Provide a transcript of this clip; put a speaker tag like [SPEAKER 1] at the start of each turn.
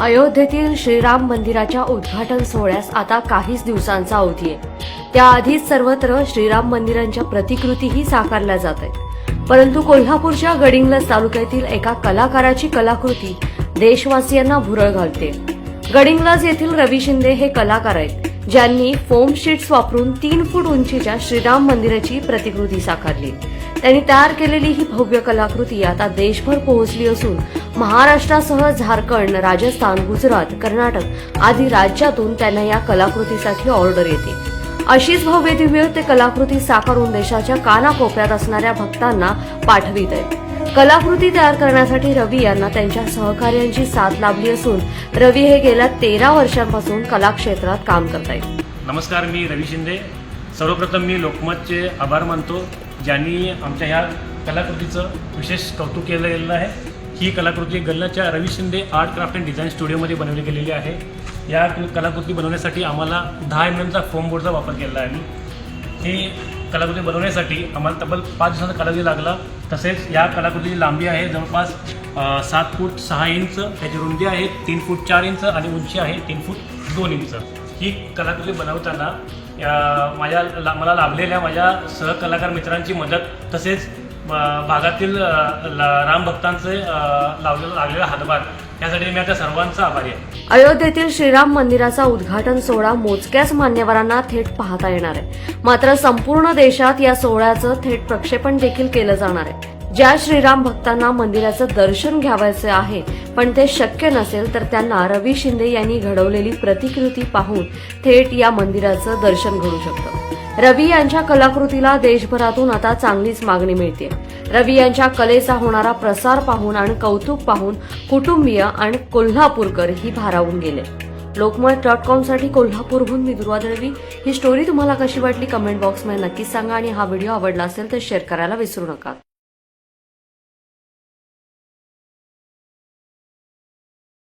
[SPEAKER 1] अयोध्येतील श्रीराम मंदिराच्या उद्घाटन सोहळ्यास आता काहीच दिवसांचा अवधी आहे. त्याआधीच सर्वत्र श्रीराम मंदिरांच्या प्रतिकृतीही साकारल्या जात आहेत. परंतु कोल्हापूरच्या गडिंग्लज तालुक्यातील एका कलाकाराची कलाकृती देशवासियांना भुरळ घालते. गडिंग्लज येथील रवी शिंदे हे कलाकार आहेत. ज्यांनी फोम शीट्स वापरून तीन फूट उंचीच्या श्रीराम मंदिराची प्रतिकृती साकारली. त्यांनी तयार केलेली ही भव्य कलाकृती आता देशभर पोहोचली असून महाराष्ट्रासह झारखंड राजस्थान गुजरात कर्नाटक आदी राज्यातून त्यांना या कलाकृतीसाठी ऑर्डर येते. अशीच भव्य दिव्य ते कलाकृती साकारून देशाच्या कानाकोपऱ्यात असणाऱ्या भक्तांना पाठवित आहेत कलाकृती तयार करण्यासाठी रवी यांना त्यांच्या सहकार्यांची साथ लाभली असून रवी हे गेल्या तेरा वर्षांपासून कलाक्षेत्रात काम करत आहेत.
[SPEAKER 2] नमस्कार मी रवी शिंदे. सर्वप्रथम मी लोकमतचे आभार मानतो ज्यांनी आमच्या ह्या कलाकृतीचं विशेष कौतुक केलं गेलेलं आहे. ही कलाकृती गल्ल्याच्या Ravi Shinde art craft and design स्टुडिओमध्ये बनवली गेलेली आहे. या कलाकृती बनवण्यासाठी आम्हाला दहा एम एमचा फोम बोर्डचा वापर केलेला आहे. आम्ही ही कलाकृती बनवण्यासाठी आम्हाला तब्बल पाच दिवसाचा कालावधी लागला. तसेच या कलाकृतीची लांबी आहे जवळपास सात फूट सहा इंच त्याची रुंदी आहे तीन फूट चार इंच आणि उंची आहे तीन फूट दोन इंच. ही कलाकृती बनवताना माझ्या ला- मला लाभलेल्या माझ्या सहकलाकार मित्रांची मदत तसेच भागातील राम भक्तांचे लावलेला लागलेला हातभार. यासाठी मी आता सर्वांचा आभारी आहे.
[SPEAKER 1] अयोध्येतील श्रीराम मंदिराचा उद्घाटन सोहळा मोजक्याच मान्यवरांना थेट पाहता येणार आहे. मात्र संपूर्ण देशात या सोहळ्याचं थेट प्रक्षेपण देखील केलं जाणार आहे. ज्या श्रीराम भक्तांना मंदिराचं दर्शन घ्यावायचे आहे पण ते शक्य नसेल तर त्यांना रवी शिंदे यांनी घडवलेली प्रतिकृती पाहून थेट या मंदिराचं दर्शन घडू शकतं. रवी यांच्या कलाकृतीला देशभरातून आता चांगलीच मागणी मिळते. रवी यांच्या कलेचा होणारा प्रसार पाहून आणि कौतुक पाहून कुटुंबीय आणि कोल्हापूरकर ही भारावून गेले. लोकमत डॉट कॉमसाठी कोल्हापूरहून मी दुर्वा दळवी. ही स्टोरी तुम्हाला कशी वाटली? कमेंट बॉक्समध्ये नक्कीच सांगा आणि हा व्हिडिओ आवडला असेल तर शेअर करायला विसरू नका.